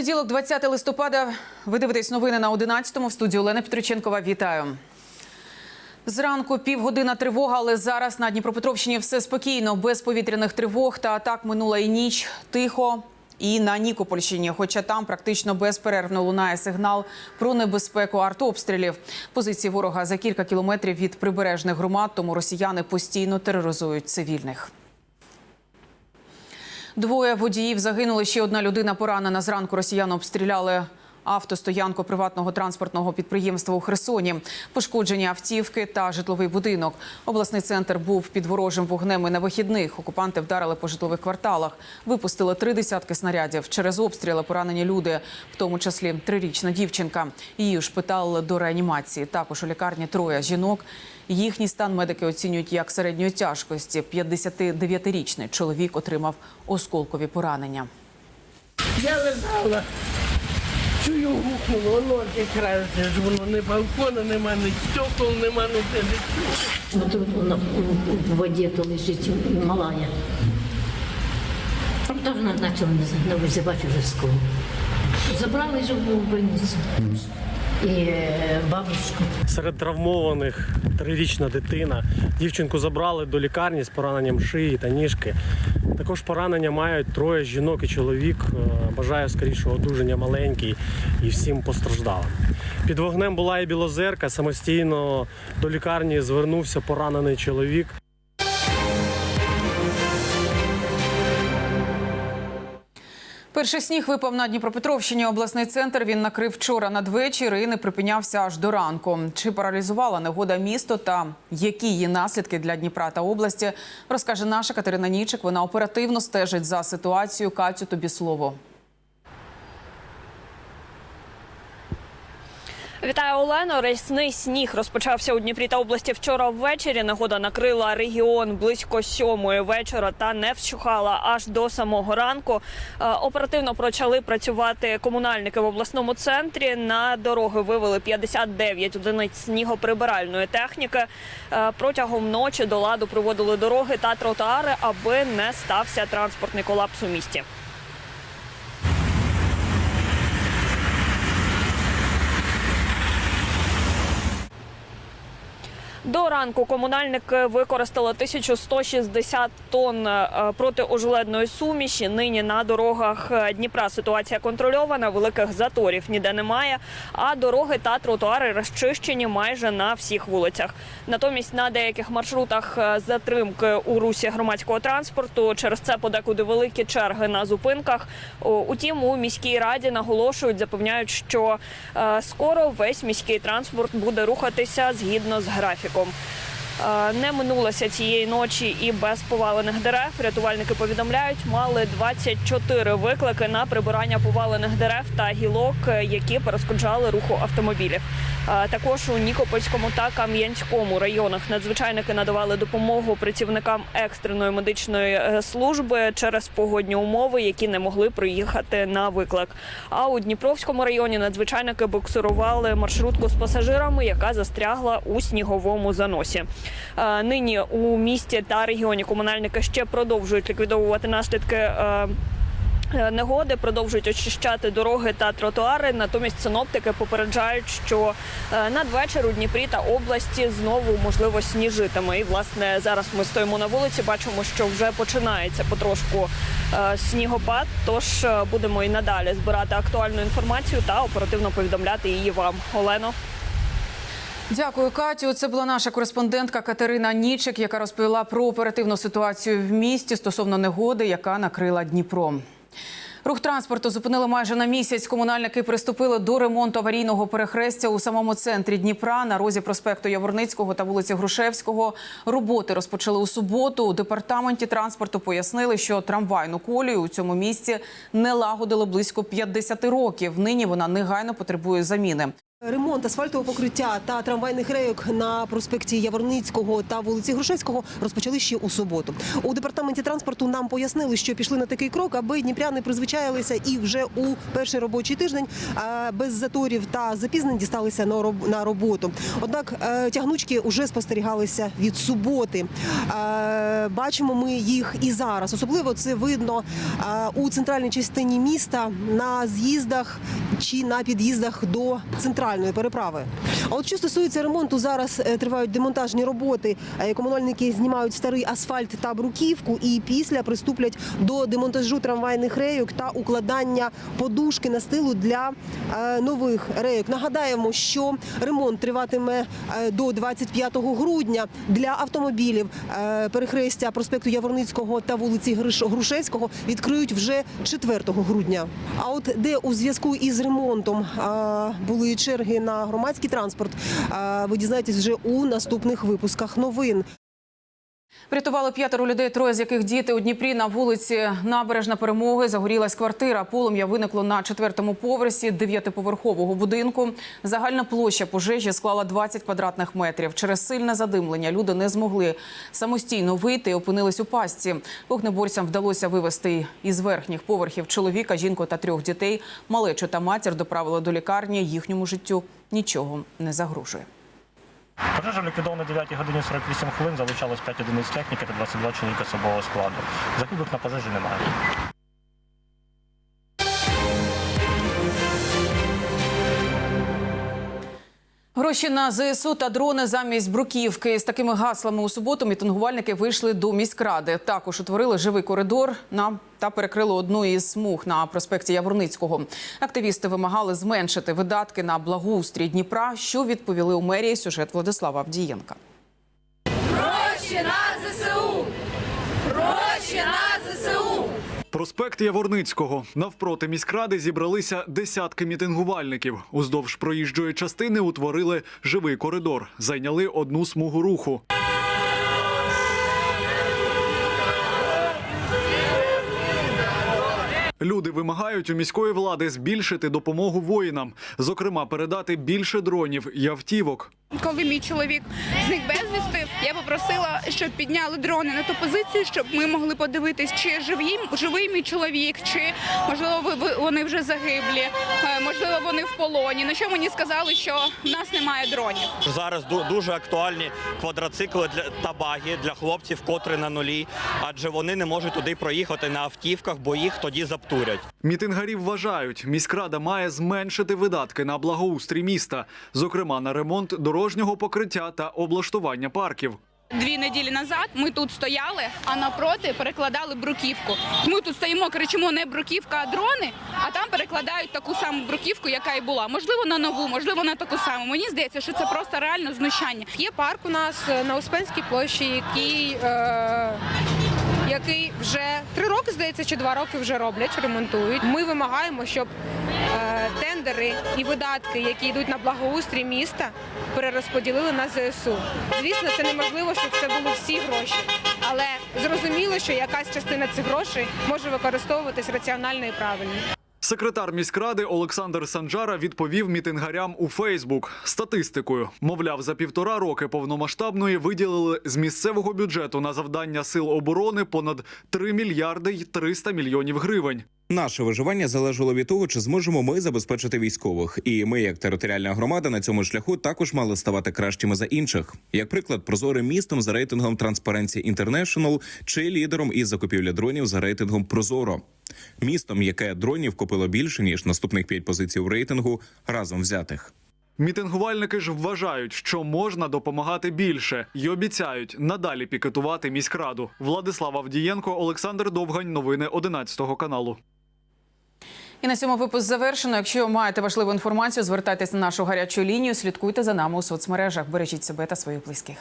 Понеділок, 20 листопада. Ви дивитесь новини на 11-му. В студії Олена Петриченкова. Вітаю. Зранку півгодина тривога, але зараз на Дніпропетровщині все спокійно, без повітряних тривог та атак минула і ніч. Тихо. І на Нікопольщині, хоча там практично безперервно лунає сигнал про небезпеку артобстрілів. Позиції ворога за кілька кілометрів від прибережних громад, тому росіяни постійно тероризують цивільних. Двоє водіїв загинули. Ще одна людина поранена. Зранку росіяни обстріляли автостоянку приватного транспортного підприємства у Херсоні. Пошкоджені автівки та житловий будинок. Обласний центр був під ворожим вогнем і на вихідних. Окупанти вдарили по житлових кварталах. Випустили три десятки снарядів. Через обстріли поранені люди, в тому числі трирічна дівчинка. Її ушпиталили до реанімації. Також у лікарні троє жінок. Їхній стан медики оцінюють як середньої тяжкості. 59-річний чоловік отримав осколкові поранення. Я лежала, чую гукнуло, воно якраз ж воно не балкона, нема, ні стекол, нема, ну де нічого. Ну, тут вона в воді то лежить малая. Там теж почали, не бачу вже скоро. Забрали ж в больницю. І е, бабушку. Серед травмованих трирічна дитина. Дівчинку забрали до лікарні з пораненням шиї та ніжки. Також поранення мають троє жінок і чоловік. Е, Бажаю скорішого одужання маленький і всім постраждалим. Під вогнем була і білозерка. Самостійно до лікарні звернувся поранений чоловік. Перший сніг випав на Дніпропетровщині. Обласний центр він накрив вчора надвечір і не припинявся аж до ранку. Чи паралізувала негода місто та які її наслідки для Дніпра та області, розкаже наша Катерина Нічик. Вона оперативно стежить за ситуацією. Катю, тобі слово. Вітаю Олено. Рясний сніг розпочався у Дніпрі та області вчора ввечері. Негода накрила регіон близько сьомої вечора та не вщухала аж до самого ранку. Е, Оперативно почали працювати комунальники в обласному центрі. На дороги вивели 59 одиниць снігоприбиральної техніки. Е, Протягом ночі до ладу приводили дороги та тротуари, аби не стався транспортний колапс у місті. До ранку комунальники використали 1160 тонн е, протиожеледної суміші. Нині на дорогах е, Дніпра ситуація контрольована, великих заторів ніде немає. А дороги та тротуари розчищені майже на всіх вулицях. Натомість на деяких маршрутах е, затримки у русі громадського транспорту. Через це подекуди великі черги на зупинках. Утім, у міській раді наголошують, запевняють, що скоро весь міський транспорт буде рухатися згідно з графіком. Е, Не минулося цієї ночі і без повалених дерев. Рятувальники повідомляють, мали 24 виклики на прибирання повалених дерев та гілок, е, які перешкоджали руху автомобілів. Е, Також у Нікопольському та Кам'янському районах надзвичайники надавали допомогу працівникам екстреної медичної е, служби через погодні умови, які не могли приїхати на виклик. А у Дніпровському районі надзвичайники буксирували маршрутку з пасажирами, яка застрягла у сніговому заносі. Е, Нині у місті та регіоні комунальники ще продовжують ліквідовувати наслідки. е, е, Негоди продовжують очищати дороги та тротуари. Натомість синоптики попереджають, що надвечір у Дніпрі та області знову можливо сніжитиме. І власне зараз ми стоїмо на вулиці. Бачимо, що вже починається потрошку снігопад. Тож будемо і надалі збирати актуальну інформацію та оперативно повідомляти її вам. Олено. Дякую, Катю. Це була наша кореспондентка Катерина Нічик, яка розповіла про оперативну ситуацію в місті стосовно негоди, яка накрила Дніпро. Рух транспорту зупинили майже на місяць. Комунальники приступили до ремонту аварійного перехрестя у самому центрі Дніпра на розі проспекту Яворницького та вулиці Грушевського. Роботи розпочали у суботу. У департаменті транспорту пояснили, що трамвайну колію у цьому місці не лагодили близько 50 років. Нині вона негайно потребує заміни. Ремонт асфальтового покриття та трамвайних рейок на проспекті Яворницького та вулиці Грушевського розпочали ще у суботу. У департаменті транспорту нам пояснили, що пішли на такий крок, аби дніпряни призвичаїлися і вже у перший робочий тиждень без заторів та запізнень дісталися на роботу. Однак е, тягнучки вже спостерігалися від суботи. Е, Бачимо ми їх і зараз. Особливо це видно е, у центральній частині міста на з'їздах чи на під'їздах до центральної переправи. А от що стосується ремонту, зараз е, тривають демонтажні роботи. Е, Комунальники знімають старий асфальт та бруківку, і після приступлять до демонтажу трамвайних рейок та укладання подушки на стилу для е, нових рейок. Нагадаємо, що ремонт триватиме до 25 грудня для автомобілів. Перехрестя проспекту Яворницького та вулиці Грушевського відкриють вже 4 грудня. А от де у зв'язку із ремонтом були черги на громадський транспорт, ви дізнаєтесь вже у наступних випусках новин. Врятували п'ятеро людей, троє з яких діти у Дніпрі на вулиці Набережна Перемоги. Загорілась квартира. Полум'я виникло на четвертому поверсі дев'ятиповерхового будинку. Загальна площа пожежі склала 20 квадратних метрів. Через сильне задимлення люди не змогли самостійно вийти і опинились у пастці. Вогнеборцям вдалося вивести із верхніх поверхів чоловіка, жінку та трьох дітей. Малечу та матір доправили до лікарні. Їхньому життю нічого не загрожує. Пожежа ліквідована 9 годині 48 хвилин, залучалось 5 одиниць техніки та 22 чоловіка особового складу. Загиблих на пожежі немає. Гроші на ЗСУ та дрони замість бруківки. З такими гаслами у суботу мітингувальники вийшли до міськради. Також утворили живий коридор на та перекрили одну із смуг на проспекті Яворницького. Активісти вимагали зменшити видатки на благоустрій Дніпра. Що відповіли у мерії? Сюжет Владислава Авдієнка. Гроші на Проспект Яворницького навпроти міськради зібралися десятки мітингувальників. Уздовж проїжджої частини утворили живий коридор, зайняли одну смугу руху. Люди вимагають у міської влади збільшити допомогу воїнам, зокрема передати більше дронів і автівок. Коли мій чоловік зник безвісти, я попросила, щоб підняли дрони на ту позицію, щоб ми могли подивитись, чи живий, живий мій чоловік, чи можливо вони вже загиблі, е, можливо, вони в полоні. На що мені сказали, що в нас немає дронів. Зараз ду- дуже актуальні квадроцикли для та баги для хлопців, котрі на нулі, адже вони не можуть туди проїхати на автівках, бо їх тоді заптурять. Мітингарі вважають, міськрада має зменшити видатки на благоустрій міста, зокрема на ремонт дорожнього покриття та облаштування парків. Дві неділі назад ми тут стояли, а напроти перекладали бруківку. Ми тут стоїмо, кричимо не бруківка, а дрони, а там перекладають таку саму бруківку, яка і була. Можливо, на нову, можливо, на таку саму. Мені здається, що це просто реально знущання. Є парк у нас е, на Успенській площі, який, е, який вже три роки, здається, чи два роки вже роблять, ремонтують. Ми вимагаємо, щоб тендери і видатки, які йдуть на благоустрій міста, перерозподілили на ЗСУ. Звісно, це неможливо, щоб це були всі гроші, але зрозуміло, що якась частина цих грошей може використовуватись раціонально і правильно. Секретар міськради Олександр Санджара відповів мітингарям у Фейсбук статистикою. Мовляв, за півтора роки повномасштабної виділили з місцевого бюджету на завдання сил оборони понад 3 мільярди й 300 мільйонів гривень. Наше виживання залежало від того, чи зможемо ми забезпечити військових. І ми, як територіальна громада, на цьому шляху також мали ставати кращими за інших. Як приклад, прозорим містом за рейтингом Transparency International чи лідером із закупівлі дронів за рейтингом Прозоро. Містом, яке дронів купило більше ніж наступних п'ять позицій у рейтингу разом взятих. Мітингувальники ж вважають, що можна допомагати більше і обіцяють надалі пікетувати міськраду. Владислав Авдієнко, Олександр Довгань. Новини 11 каналу. І на цьому випуск завершено. Якщо маєте важливу інформацію, звертайтеся на нашу гарячу лінію. Слідкуйте за нами у соцмережах. Бережіть себе та своїх близьких.